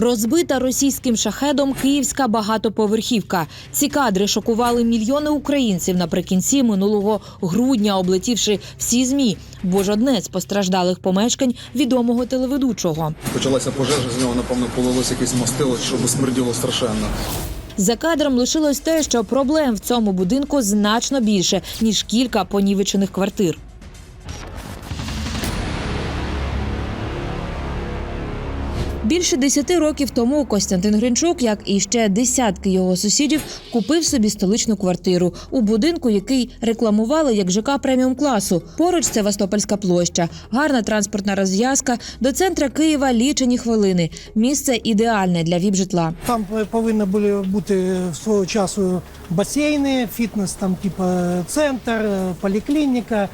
Розбита російським шахедом київська багатоповерхівка. Ці кадри шокували мільйони українців наприкінці минулого грудня, облетівши всі змі. Бо ж одне з постраждалих помешкань відомого телеведучого. Почалася пожежа, з нього, напевно, полилось якесь мастило, щоб смерділо страшенно. За кадром лишилось те, що проблем в цьому будинку значно більше ніж кілька понівечених квартир. Більше десяти років тому Костянтин Гринчук, як і ще десятки його сусідів, купив собі столичну квартиру у будинку, який рекламували як ЖК преміум класу. Поруч Севастопольська площа, гарна транспортна розв'язка. До центра Києва лічені хвилини. Місце ідеальне для віп-житла. Там повинні були бути свого часу басейни, фітнес, там, типу, центр, поліклініка.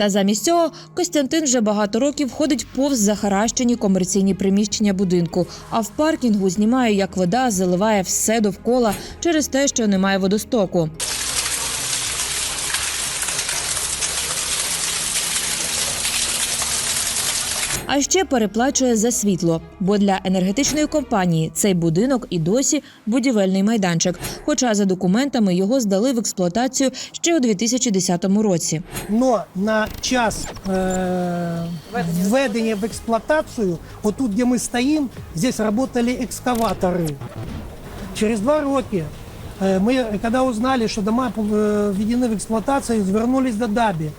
Та замість цього Костянтин вже багато років ходить повз захаращені комерційні приміщення будинку. А в паркінгу знімає, як вода заливає все довкола через те, що немає водостоку. А ще переплачує за світло, бо для енергетичної компанії цей будинок і досі будівельний майданчик. Хоча за документами його здали в експлуатацію ще у 2010 році. Но на час е, введення в експлуатацію, отут, де ми стоїмо, здесь працювали екскаватори. Через два роки е, ми, коли узнали, що дома е, введені в експлуатацію, звернулись до ДАБІ.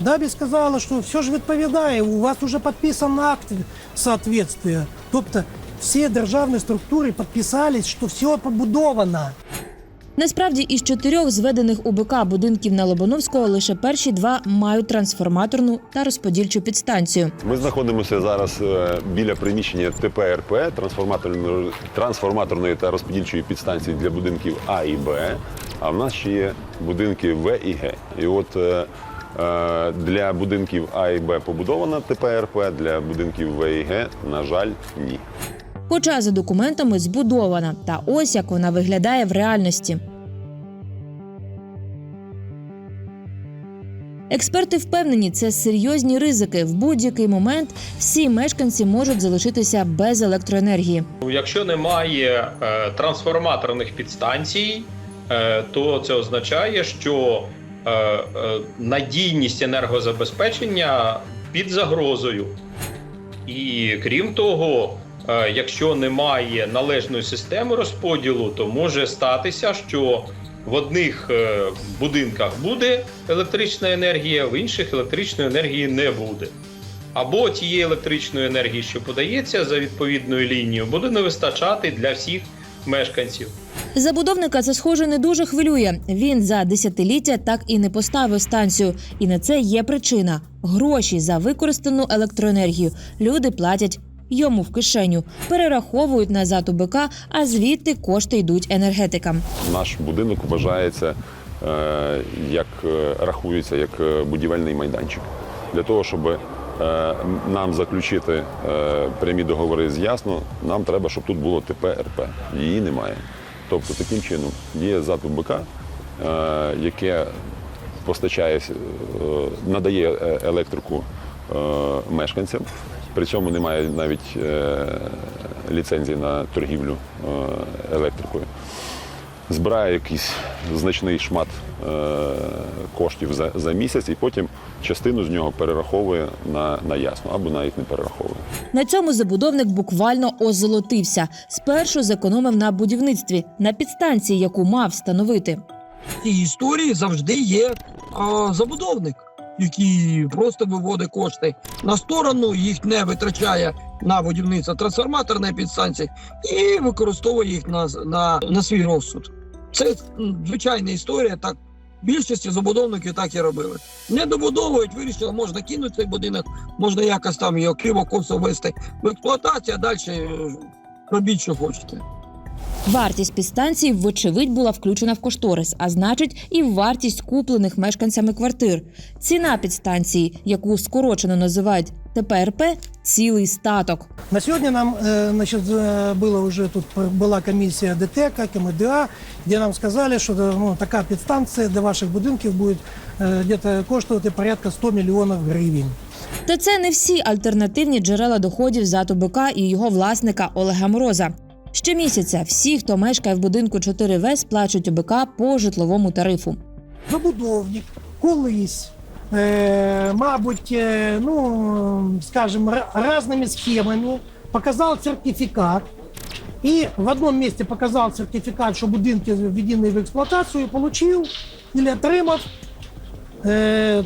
ДАБІ сказала, що все ж відповідає, у вас вже підписаний акт соответствия. Тобто всі державні структури підписались, що все побудовано. Насправді, із чотирьох зведених УБК будинків на Лобановського лише перші два мають трансформаторну та розподільчу підстанцію. Ми знаходимося зараз е, біля приміщення ТПРП трансформаторної, трансформаторної та розподільчої підстанції для будинків А і Б. А в нас ще є будинки В і Г. І от е, для будинків А і Б побудована ТПРП, для будинків В і Г, на жаль, ні. Хоча за документами збудована. Та ось як вона виглядає в реальності. Експерти впевнені, це серйозні ризики. В будь-який момент всі мешканці можуть залишитися без електроенергії. Якщо немає е, трансформаторних підстанцій, е, то це означає, що е, е, надійність енергозабезпечення під загрозою. І крім того, е, якщо немає належної системи розподілу, то може статися, що в одних е, будинках буде електрична енергія, в інших електричної енергії не буде. Або тієї електричної енергії, що подається за відповідною лінією, буде не вистачати для всіх мешканців. Забудовника це схоже не дуже хвилює. Він за десятиліття так і не поставив станцію. І на це є причина: гроші за використану електроенергію. Люди платять йому в кишеню, перераховують назад УБК, а звідти кошти йдуть енергетикам. Наш будинок вважається е, як е, рахується як е, будівельний майданчик. Для того, щоб е, нам заключити прямі договори з ясно, нам треба, щоб тут було ТП-РП. Її немає. Тобто, таким чином є запит УБК, е, яке постачає, е, надає е, електрику мешканцям. При цьому немає навіть ліцензії на торгівлю електрикою збирає якийсь значний шмат е, коштів за, за місяць і потім частину з нього перераховує на, на ясно або навіть не перераховує. На цьому забудовник буквально озолотився. Спершу зекономив на будівництві на підстанції, яку мав встановити. В цій історії завжди є а, забудовник, який просто виводить кошти на сторону, їх не витрачає на будівництво трансформаторної підстанції і використовує їх на, на, на свій розсуд. Це звичайна історія. Так більшості забудовників так і робили. Не добудовують, вирішили, можна кинути цей будинок, можна якось там його криво косо ввести в експлуатацію, а далі е, робіть, що хочете. Вартість підстанції, вочевидь, була включена в кошторис, а значить, і в вартість куплених мешканцями квартир. Ціна підстанції, яку скорочено називають ТПРП, цілий статок. На сегодня нам э, значит, э, было уже тут была комиссия ДТЭКа, КМДА, где нам сказали, что э, ну, такая подстанция для ваших будинків будет э, где-то коштувати порядка 100 миллионов гривен. Та це не всі альтернативні джерела доходів ЗАТ УБК і його власника Олега Мороза. Щомісяця всі, хто мешкає в будинку 4В, сплачують ОБК по житловому тарифу. забудовник колись, е, мабуть, е, ну, скажем, ра- разными схемами показал сертификат. И в одном месте показал сертификат, що будинки введені в експлуатацію, отримав і отримав е,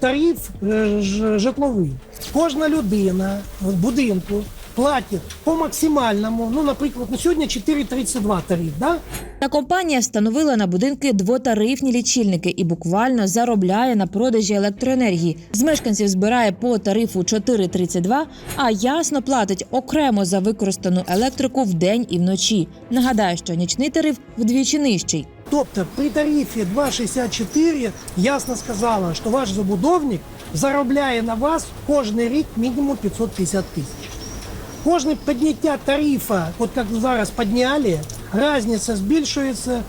тариф е, житловий. Кожна людина в будинку платить по максимальному, ну, наприклад, на сьогодні 4,32 тариф, да? Та компанія встановила на будинки двотарифні лічильники і буквально заробляє на продажі електроенергії. З мешканців збирає по тарифу 4,32, а ясно платить окремо за використану електрику вдень і вночі. Нагадаю, що нічний тариф вдвічі нижчий. Тобто при тарифі 2,64 ясно сказала, що ваш забудовник заробляє на вас кожен рік мінімум 550 тисяч. Кожне підняття тарифа, от як зараз підняли, різниця збільшується,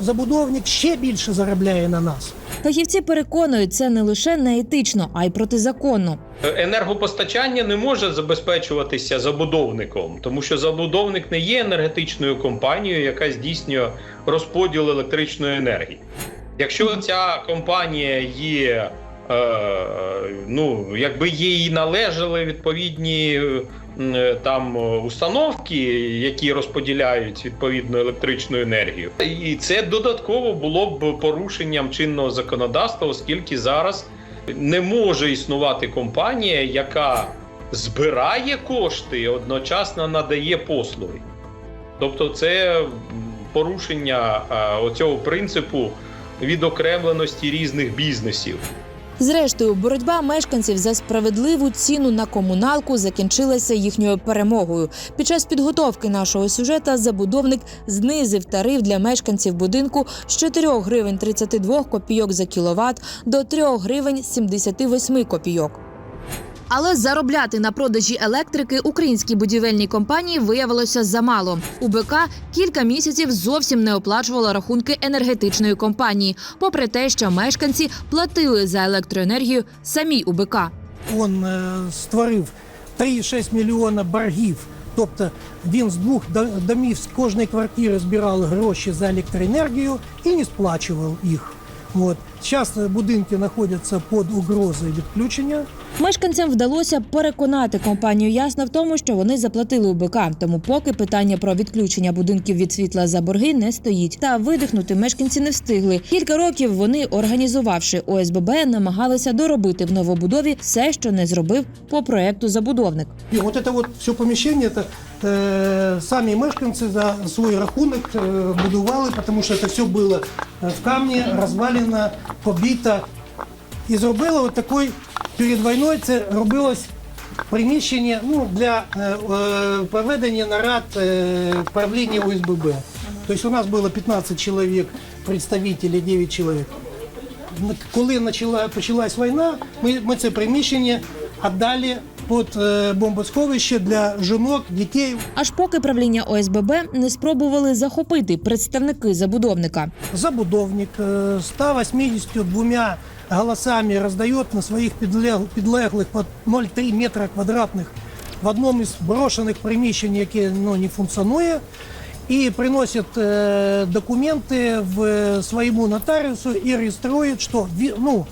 забудовник ще більше заробляє на нас. Фахівці переконують, це не лише неетично, а й протизаконно. Енергопостачання не може забезпечуватися забудовником, тому що забудовник не є енергетичною компанією, яка здійснює розподіл електричної енергії. Якщо ця компанія є, е, ну якби їй належали відповідні е, там е, установки, які розподіляють відповідну електричну енергію, і це додатково було б порушенням чинного законодавства, оскільки зараз не може існувати компанія, яка збирає кошти і одночасно надає послуги. Тобто, це порушення а, оцього принципу відокремленості різних бізнесів. Зрештою, боротьба мешканців за справедливу ціну на комуналку закінчилася їхньою перемогою. Під час підготовки нашого сюжета забудовник знизив тариф для мешканців будинку з 4 гривень 32 копійок за кіловат до 3 гривень 78 копійок. Але заробляти на продажі електрики українській будівельній компанії виявилося замало. УБК кілька місяців зовсім не оплачувала рахунки енергетичної компанії, попри те, що мешканці платили за електроенергію самій УБК. Він е, створив 3,6 мільйона боргів. Тобто він з двох до- домів з кожної квартири збирав гроші за електроенергію і не сплачував їх. От. Зараз будинки знаходяться під угрозою відключення. Мешканцям вдалося переконати компанію ясно в тому, що вони заплатили УБК. Тому поки питання про відключення будинків від світла за борги не стоїть. Та видихнути мешканці не встигли. Кілька років вони, організувавши ОСББ, намагалися доробити в новобудові все, що не зробив по проекту забудовник. І от це от все поміщення, це, е, самі мешканці за свій рахунок е, будували, тому що це все було в камні, розвалено, побито. І зробили от такий, перед війною це робилось приміщення ну, для е, е, проведення нарад е, правління ОСББ. Тобто у нас було 15 чоловік, представителів 9 чоловік. Коли почала, почалась війна, ми, ми це приміщення віддали під е, бомбосховище для жінок, дітей. Аж поки правління ОСББ не спробували захопити представники забудовника. Забудовник е, 182 голосами роздає на своїх підлег- підлеглих по 0,3 метра квадратних в одному із брошених приміщень, яке ну, не функціонує. І приносять е, документи в е, своєму нотаріусу і реєструють, що ві- ну,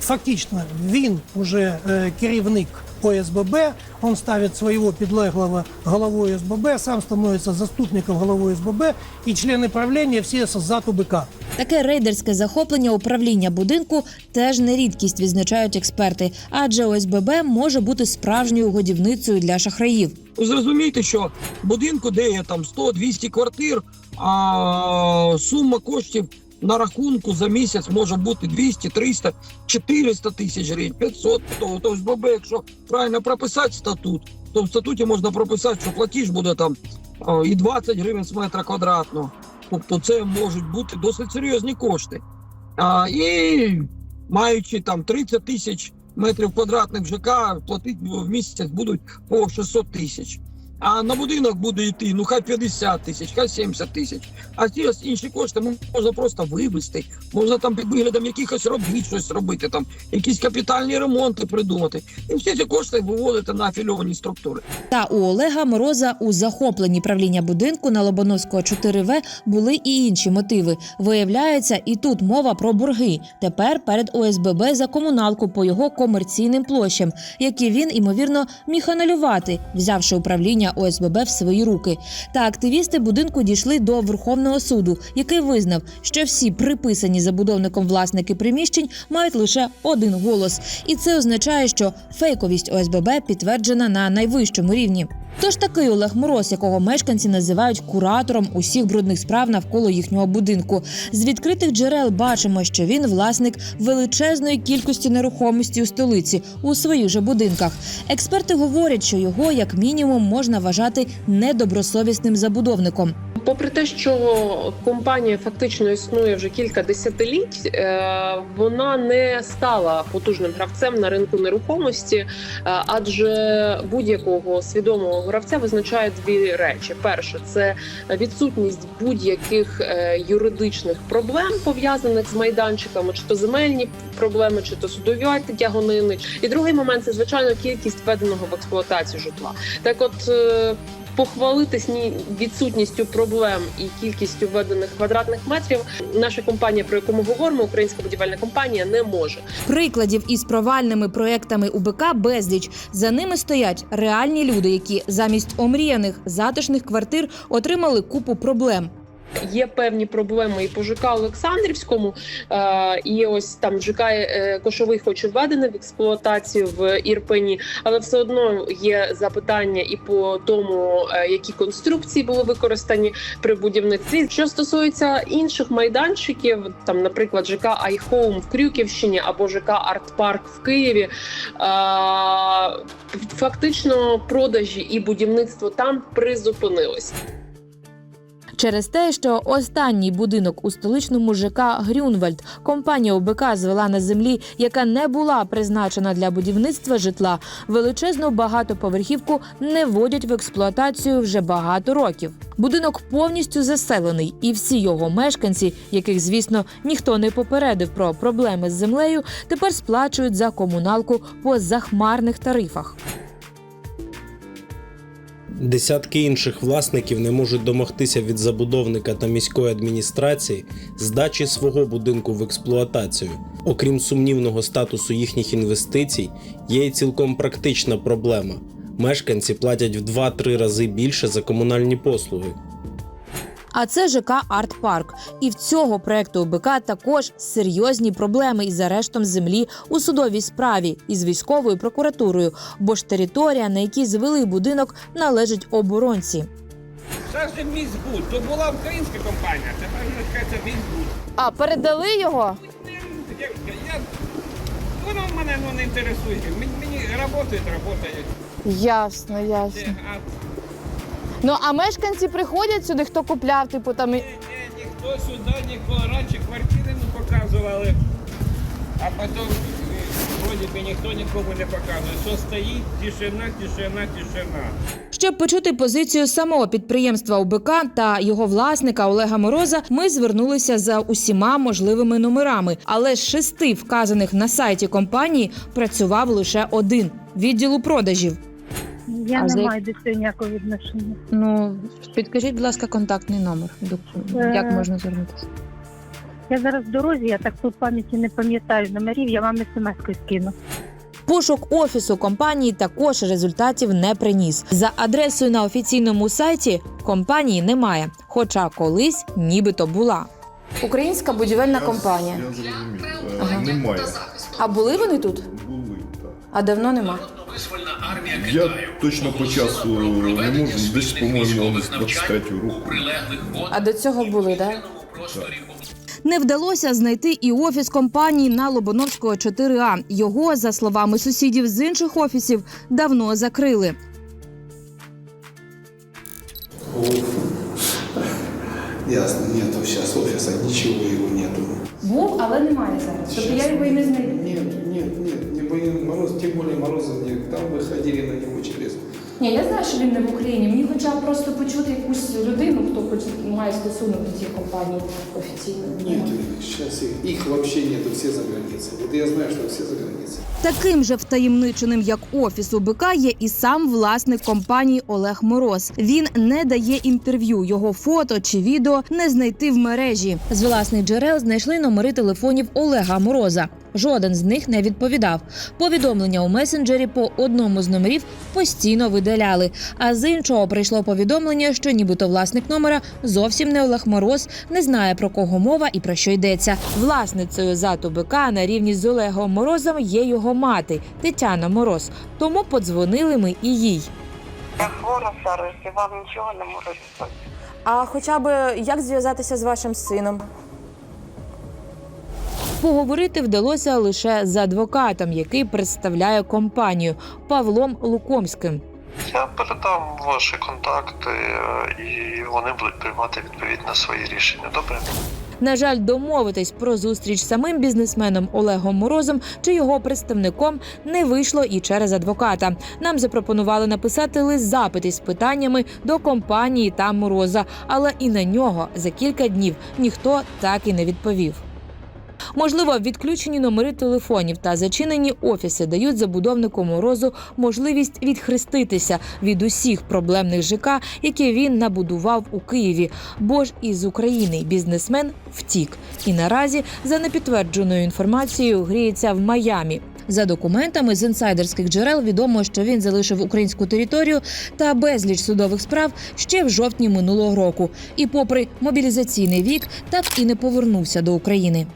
фактично він вже е, керівник ОСББ, він ставить свого підлеглого головою ОСББ, сам становиться заступником голови ОСББ, і члени правління всі з ЗАТ УБК. Таке рейдерське захоплення управління будинку теж не рідкість, відзначають експерти, адже ОСББ може бути справжньою годівницею для шахраїв. Ви зрозумієте, що будинку, де є там 100-200 квартир, а сума коштів на рахунку за місяць може бути 200, 300, 400 тисяч гривень, 500. То, то СББ, якщо правильно прописати статут, то в статуті можна прописати, що платіж буде там і 20 гривень з метра квадратного. Тобто це можуть бути досить серйозні кошти. А, і маючи там 30 тисяч метрів квадратних ЖК, платити в місяць будуть по 600 тисяч. А на будинок буде йти, ну хай 50 тисяч, хай 70 тисяч. А ось інші кошти можна просто вивезти. Можна там під виглядом якихось робіт щось робити, там якісь капітальні ремонти придумати. І всі ці кошти виводити на афільовані структури. Та у Олега Мороза у захопленні правління будинку на Лобановського 4В були і інші мотиви. Виявляється, і тут мова про борги. Тепер перед ОСББ за комуналку по його комерційним площам, які він імовірно міг анулювати, взявши управління ОСББ в свої руки. Та активісти будинку дійшли до Верховного суду, який визнав, що всі приписані забудовником власники приміщень мають лише один голос, і це означає, що фейковість ОСББ підтверджена на найвищому рівні. Тож такий Олег Мороз, якого мешканці називають куратором усіх брудних справ навколо їхнього будинку. З відкритих джерел бачимо, що він власник величезної кількості нерухомості у столиці у своїх же будинках. Експерти говорять, що його як мінімум можна вважати недобросовісним забудовником. Попри те, що компанія фактично існує вже кілька десятиліть, е, вона не стала потужним гравцем на ринку нерухомості, е, адже будь-якого свідомого гравця визначає дві речі: перше це відсутність будь-яких е, юридичних проблем пов'язаних з майданчиками, чи то земельні проблеми, чи то судові тягонини. І другий момент це звичайно кількість введеного в експлуатацію житла. Так, от. Похвалитись ні відсутністю проблем і кількістю введених квадратних метрів наша компанія, про яку ми говоримо, українська будівельна компанія, не може. Прикладів із провальними проектами УБК безліч. За ними стоять реальні люди, які замість омріяних затишних квартир отримали купу проблем. Є певні проблеми і по ЖК Олександрівському, е, і ось там ЖК е, Кошовий, хоч і введений в експлуатацію в Ірпені, але все одно є запитання і по тому, е, які конструкції були використані при будівництві. Що стосується інших майданчиків, там, наприклад, ЖК iHome в Крюківщині або ЖК Артпарк в Києві, фактично продажі і будівництво там призупинилось. Через те, що останній будинок у столичному ЖК Грюнвальд компанія ОБК звела на землі, яка не була призначена для будівництва житла, величезну багатоповерхівку не вводять в експлуатацію вже багато років. Будинок повністю заселений, і всі його мешканці, яких, звісно, ніхто не попередив про проблеми з землею, тепер сплачують за комуналку по захмарних тарифах. Десятки інших власників не можуть домогтися від забудовника та міської адміністрації здачі свого будинку в експлуатацію. Окрім сумнівного статусу їхніх інвестицій, є й цілком практична проблема. Мешканці платять в 2-3 рази більше за комунальні послуги. А це ЖК Арт Парк. І в цього проекту ОБК також серйозні проблеми із арештом землі у судовій справі із військовою прокуратурою, бо ж територія, на якій звели будинок, належить оборонці. Це ж міськбуд. То була українська компанія, тепер це міськбуд. А передали його? Я, я, воно мене ну, не інтересує. Мені, мені працюють, працюють. Ясно, ясно. Ну а мешканці приходять сюди, хто купляв, типу там. і- ні, ні, ніхто сюди нікого раніше квартири не показували, а потім е, вроді би ніхто нікому не показує. Що стоїть, тишина, тишина, тишина. Щоб почути позицію самого підприємства ОБК та його власника Олега Мороза, ми звернулися за усіма можливими номерами. Але з шести вказаних на сайті компанії працював лише один відділу продажів. Я А не за як- маю до цього ніякого відношення. Ну, підкажіть, будь ласка, контактний номер. Е, Як можна звернутися? Я зараз в дорозі, я так по пам'яті не пам'ятаю номерів, я вам смс-кою скину. Пошук офісу компанії також результатів не приніс. За адресою на офіційному сайті компанії немає, хоча колись нібито була. Українська будівельна компанія. Я зрозумів. Е, Ага. Немає. А були вони тут? Були, так. А давно нема. Я точно по часу не можу, десь, по-моєму, з 23 року. А до цього були, так? Не вдалося знайти і офіс компанії на Лобановського 4А. Його, за словами сусідів з інших офісів, давно закрили. Ясно, нету сейчас офиса, ничего его нету. Був, але немає зараз. Тобто я його і не знайду. Нет, нет, нет, не боим мороз, тем более морозов нет. Там выходили на него через Ні, я знаю, що він не в Україні. Мені хоча б просто почути якусь людину, хто хоч має стосунок до цієї компанії офіційно. Нет, сейчас их, их вообще нету, все за границей. Вот я знаю, что все за границей. Таким же втаємниченим, як офіс УБК, є і сам власник компанії Олег Мороз. Він не дає інтерв'ю. Його фото чи відео не знайти в мережі. З власних джерел знайшли номери телефонів Олега Мороза. Жоден з них не відповідав. Повідомлення у месенджері по одному з номерів постійно видаляли. А з іншого прийшло повідомлення, що нібито власник номера зовсім не Олег Мороз, не знає про кого мова і про що йдеться. Власницею ЗАТу БК на рівні з Олегом Морозом є його мати Тетяна Мороз. Тому подзвонили ми і їй. Я хвора зараз, і вам нічого не можу сказати. А хоча б як зв'язатися з вашим сином? Поговорити вдалося лише з адвокатом, який представляє компанію Павлом Лукомським. Я передам ваші контакти е, і вони будуть приймати відповідно свої рішення. Добре? На жаль, домовитись про зустріч самим бізнесменом Олегом Морозом чи його представником не вийшло і через адвоката. Нам запропонували написати лист запит із питаннями до компанії та Мороза, але і на нього за кілька днів ніхто так і не відповів. Можливо, відключені номери телефонів та зачинені офіси дають забудовнику морозу можливість відхреститися від усіх проблемних ЖК, які він набудував у Києві. Бо ж із України бізнесмен втік і наразі за непідтвердженою інформацією гріється в Майамі. За документами з інсайдерських джерел відомо, що він залишив українську територію та безліч судових справ ще в жовтні минулого року. І, попри мобілізаційний вік, так і не повернувся до України.